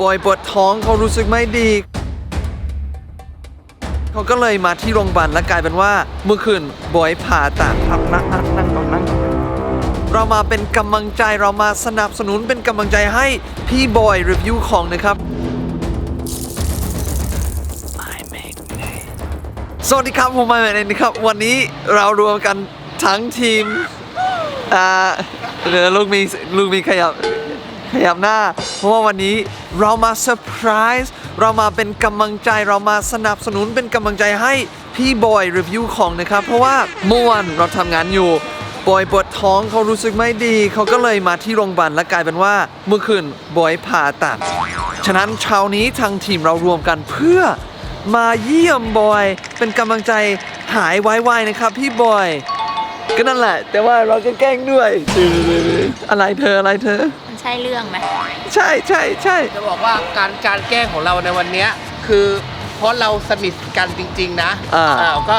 บอยปวดท้องเขารู้สึกไม่ดี เขาก็เลยมาที่โรงพยาบาลแล้วกลายเป็นว่า เมื่อคืนบอยผ่าตัดครับนั่งนั่งนั่งก่อนนั่งก่อนเรามาเป็นกำลังใจเรามาสนับสนุนเป็นกำลังใจให้พี่บอยรีวิวของนะครับสวัสดีครับผมมาเนนะครับ วันนี้เรารวมกันทั้งทีมอ่าเดี๋ยวลูกมีลูกมีขยับ ขยับหน้า เพราะว่าวันนี้เรามาเซอร์ไพรส์เรามาเป็นกำลังใจเรามาสนับสนุนเป็นกำลังใจให้พี่บอยรีวิวของนะครับ เพราะว่าเมื่อวันเราทำงานอยู่บอยปวดท้องเขารู้สึกไม่ดี เขาก็เลยมาที่โรงพยาบาลและกลายเป็นว่าเมื่อคืนบอยผ่าตัด ฉะนั้นเช้านี้ทางทีมเรารวมกันเพื่อมาเยี่ยมบอย เป็นกำลังใจหายไวๆนะครับ พี่บอย ก็นั่นแหละ แต่ว่าเราก็แกล้งด้วย อะไรเธออะไรเธอ ใช่เรื่องไหมใช่ใช่ใช่จะบอกว่าการการแกล้งของเราในวันเนี้ยคือเพราะเราสนิทกันจริง ๆ นะอ่า เก็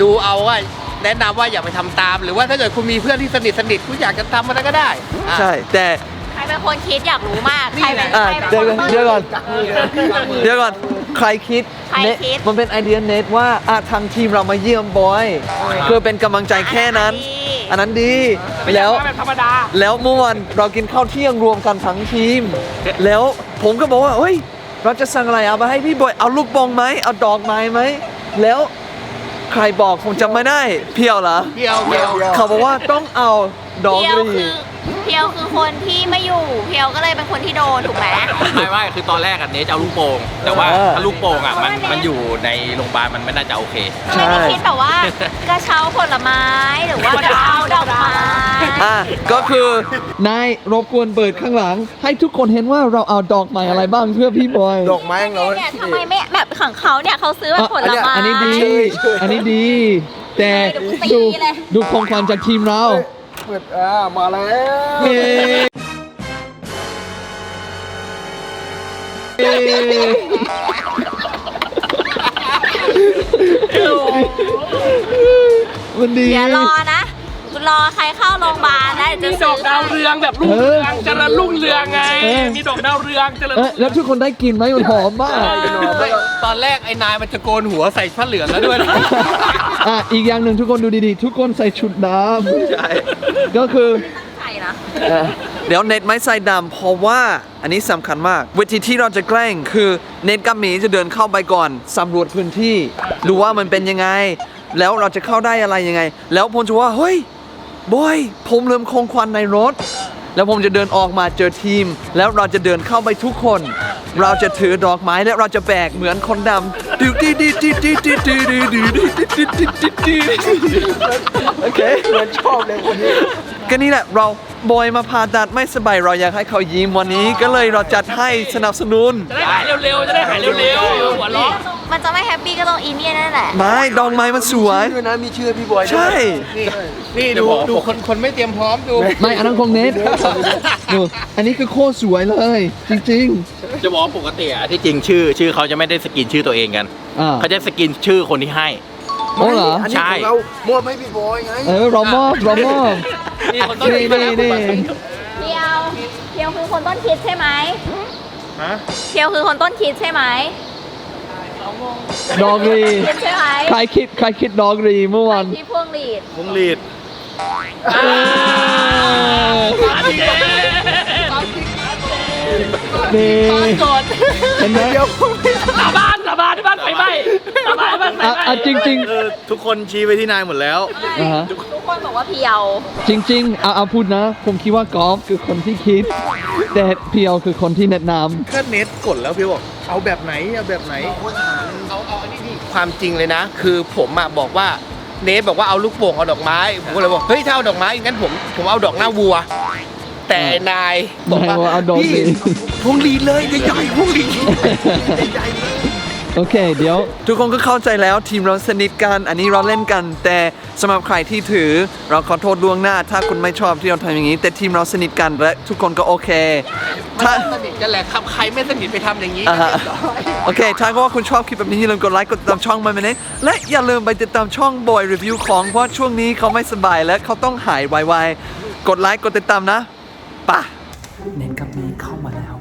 ดูเอาว่าแนะนำว่าอย่าไปทำตาม หรือว่าถ้าเกิดคุณมีเพื่อนที่สนิทสนิทคุณอยากจะทำมันก็ได้อะ ใช่ แต่ ใครเป็นคนคิดอยากรู้มาก ใครเป็นอะใครเป็นเดี๋ยวคนต้นเดี๋ยวก่อนคิดเดี๋ยวก่อน ใครคิดใครเนคิดมันเป็นไอเดียเน็ตว่าอะทางทีมเรามาเยี่ยมบอยคือเป็นกำลังใจแค่นั้น อันนั้นดีแล้วแบบธรรมดา แล้วเมื่อวันเรากินข้าวเที่ยงรวมกันทั้งทีม แล้วผมก็บอกว่าเฮ้ย เราจะสั่งอะไรเอาไปให้พี่บอย เอาลูกบองไหมเอาดอกไม้ไหม แล้วใครบอกผมจำไม่ได้ เพียวเหรอเพียวเพียว เขาบอกว่าต้องเอาดอกเพียวรี คือเพียวคือคนที่ไม่อยู่เพียวก็เลยเป็นคนที่โดนถูกไหม ไม่ไม่คือตอนแรกอันนี้จะเอาลูกโป่งแต่ว่าเออ ถ้าลูกโป่งอะมันเพราะว่ามันอยู่ในโรงพยาบาลมันไม่น่าจะโอเค ทำไมไม่คิดแบบว่ากระเช้าผลไม้หรือว่ากระเช้าดอกไม้อะก็คือนายรบกวนเปิดข้างหลัง ให้ทุกคนเห็นว่าเราเอาดอกไม้อะไรบ้างเพื่อพี่บอยดอกไม้ของเราเนี่ยทำไมไม่แบบของเขาเนี่ยเขาซื้อแบบผลไม้ อันนี้ดี อันนี้ดี แต่เดี๋ยวกูตีดูเลยดูของขวัญจากทีมเรา เปิดอ่ามาแล้วเย้มันดี เดี๋ยวรอนะ รอใครเข้าโรงพยาบาลนะเดี๋ยวจะมีดอกดาวเรืองแบบรุ่งเรืองเจริญรุ่งเรืองไง เออ มีดอกดาวเรืองเจริญเอ๊ะแล้วทุกคนได้กินไหมมันหอมมากไม่ ตอนแรกไอ้นายมันจะโกนหัวใส่ผ้าเหลืองแล้วด้วยนะอะอีกอย่างหนึ่งทุกคนดูดีๆ ทุกคนใส่ชุดดำใช่ก็คือใช่นะเดี๋ยวเน็ตไม่ใส่ดำเพราะว่าอันนี้สำคัญมากวิธีที่เราจะแกล้งคือเน็ตกับหมีจะเดินเข้าไปก่อนสำรวจพื้นที่ดูว่ามันเป็นยังไง แล้วเราจะเข้าได้อะไรยังไง แล้วผมจะว่าเฮ้ยบอยผมลืมคงควันในรถ แล้วผมจะเดินออกมาเจอทีม แล้วเราจะเดินเข้าไปทุกคน เราจะถือดอกไม้และเราจะแบกเหมือนคนดำดิดิดิดิดิดิดิดิดิดิดิดิดิดิโอเคเหมือนชอบเลยคนนี้ก็นี่แหละเราบอยมาผ่าตัดไม่สบายเราอยากให้เขายิ้มวันนี้ก็เลยเราจัดให้สนับสนุนจะได้หายเร็วๆจะได้หายเร็วๆหัวเราะ มันจะไม่แฮปปี้ก็ต้องอีเนี่ยนั่นแหละ ไม้ดอกไม้มันสวยด้วยนะมีชื่อพี่บอยด้วยใช่ นี่นี่ดูดูคนคนไม่เตรียมพร้อมดู ไม่อันนั้นคงเน็ตดูอันนี้คือโคตรสวยเลย จริงจะบอกว่าปกติอะที่จริงชื่อ ชื่อเขาจะไม่ได้สกินชื่อตัวเองกัน ๆอ่าเขาจะสกินชื่อคนที่ให้ โอ้เหรออันนี้ใช่ ของเรามอบให้พี่บอยไง เออเรามอบเรามอบ นี่คนต้นนี่นี่นี่ เพียว เพียวคือคนต้นคิดใช่ไหมเพียวคือคนต้นคิดใช่ไหม ดอกรีคิดใช่ไหมใครคิดใครคิดดอกรีเมื่อวันที่พ่วงหลีดวงลีดเออนี่เห็นไหมสาบานสาบานที่บ้านไฟไหม้สาบานที่บ้านไฟอะไหม้อะจริงเออทุกคนชี้ไปที่นายหมดแล้วๆอ่าฮะทุกคนบอกว่าเพียว จริง ๆ เอาเอาพูดนะ ผมคิดว่ากอล์ฟคือคนที่คิด แต่เพียวคือคนที่แนะนำก็เน็ตกดแล้วพี่บอก เอาแบบไหนเอาแบบไหน เอาเอาอันนี้พี่ความจริงเลยนะ คือผมอะบอกว่าเนทบอกว่าเอาลูกโป่งเอาดอกไม้ผมก็เลยบอกเฮ้ยถ้าเอาดอกไม้งั้นผมผมเอาดอกหน้าวัว แต่นายบอกว่านายบอกเอาดอกพี่ลีดพวงหลีดเลยใหญ่ๆพวงหลีดใหญ่ๆเลย โอเค เดี๋ยว ทุกคนก็เข้าใจแล้วทีมเราสนิทกัน อันนี้เราเล่นกัน แต่สำหรับใครที่ถือ เราขอโทษล่วงหน้า ถ้าคุณไม่ชอบที่เราทำอย่างนี้ แต่ทีมเราสนิทกันและทุกคนก็โอเค มันถ้า ต้องสนิทกันแหละครับใครไม่สนิทไปทำอย่างนี้อ่าฮะโอเค ถ้าก็ว่าคุณชอบคลิปแบบนี้อย่าลืมกดไลค์ กดติดตามช่องมันไปนะและอย่าลืมไปติดตามช่องบอยรีวิวของเพราะช่วงนี้เขาไม่สบายและเขาต้องหายไวๆ กดไลค์ กดติดตามนะไป่ะ เน้นกับมีเข้ามาแล้ว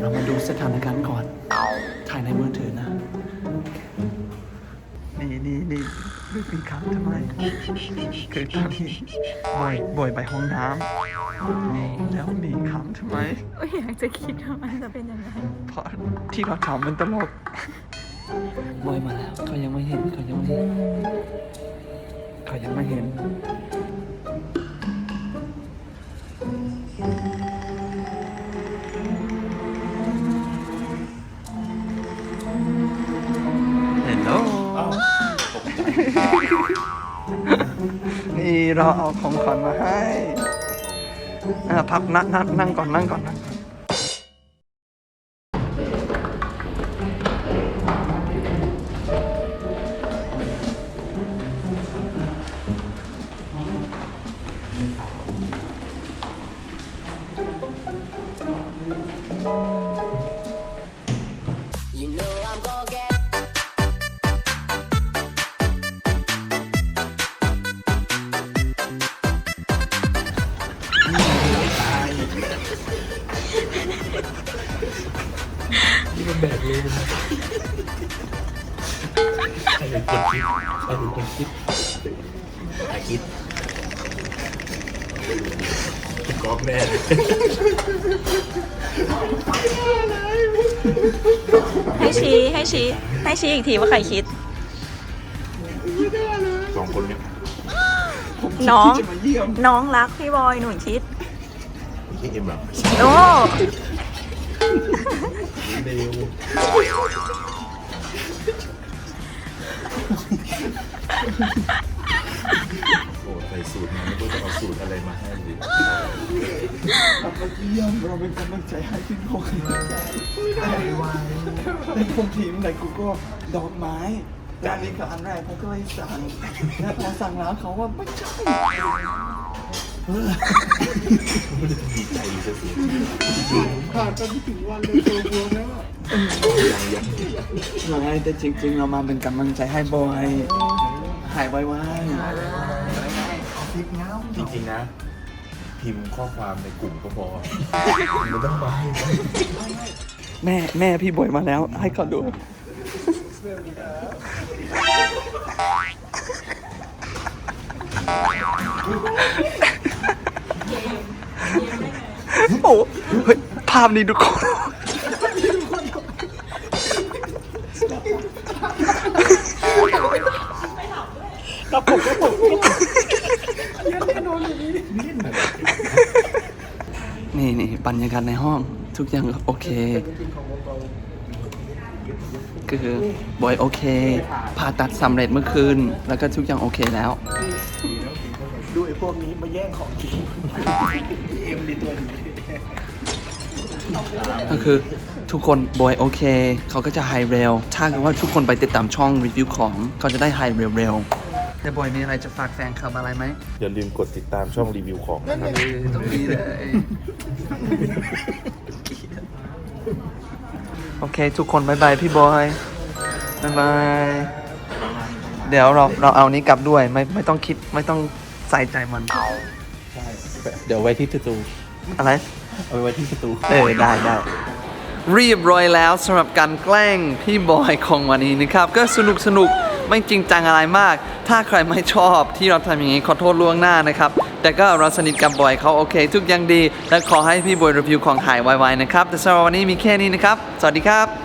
เรามาดูสถานการณ์ก่อน นี่นี่นี่ลูกมีคำทำไมคือตอนนี้บ่อยบ่อยไปห้องน้ำแล้วมีคำทำไมอยากจะคิดว่ามันจะเป็นยังไงเพราะที่เราทำมันตลกบอยมาแล้วเขายังไม่เห็นเขายังไม่เห็นเขายังไม่เห็น เราเอาของขวัญมาให้พักนั่งนั่งนั่งก่อนนั่งก่อน นั่งก่อนให้ชี้ให้ชี้ให้ชี้อีกทีว่าใครคิด สองคนเนี่ยน้อง น้องรักพี่บอยหนูคิดที่เอ็มแบบ โอ้ เร็วโอ้ใส่สูตรมาไม่รู้จะเอาสูตรอะไรมาให้ดิเราก็เยี่ยมเราเป็นกำลังใจให้พี่บอยในพวกทีมในกูก็ดอกไม้แต่อันนี้ก็อันแรกเขาก็เลยสั่งแล้วพอสั่งแล้วเขาว่าไม่ใช่ ดีใจซะสิผ่านไปไม่ถึงวันเลยตัวบวมแล้วไม่แต่จริงๆ เรามาเป็นกำลังใจให้บอย หายไวจริงๆนะ พิมพ์ข้อความในกลุ่มก็พอไม่ต้องไปๆแม่แม่พี่บอยมาแล้ว ให้เขาดู โอ้เฮ้ยภาพนี้ทุกคนนี่นี่บรรยากาศในห้อง ทุกอย่างโอเคก็คือบอยโอเคผ่าตัดสำเร็จเมื่อคืน แล้วก็ทุกอย่างโอเคแล้ว ดูไอ้พวกนี้มาแย่งของกินเอ็มดีตัวนี้ ก็คือทุกคนบอยโอเค เขาก็จะไฮเร็วถ้าเกิดว่าทุกคนไปติดตามช่องรีวิวของ เขาจะได้ไฮเร็วเร็วแต่บอยมีอะไรจะฝากแฟนคลับอะไรไหมอย่าลืมกดติดตามช่องรีวิวของนะครับตรงนี้เลย โอเค ทุกคนบายบายพี่บอยบายบายเดี๋ยวเราเราเอานี้กลับด้วยไม่ไม่ต้องคิดไม่ต้องใส่ใจมัน เดี๋ยวไว้ที่สตูอะไร เอาไว้ที่สตูเออได้ได้เรียบร้อยแล้วสำหรับการแกล้งพี่บอยของวันนี้นะครับ ก็สนุกสนุกไม่จริงจังอะไรมาก ถ้าใครไม่ชอบที่เราทำอย่างนี้ขอโทษล่วงหน้านะครับ แต่ก็เราสนิทกับบอยเขาโอเค ทุกอย่างดี และขอให้พี่บอยรีวิวของหายไวๆนะครับ แต่สำหรับวันนี้มีแค่นี้นะครับ สวัสดีครับ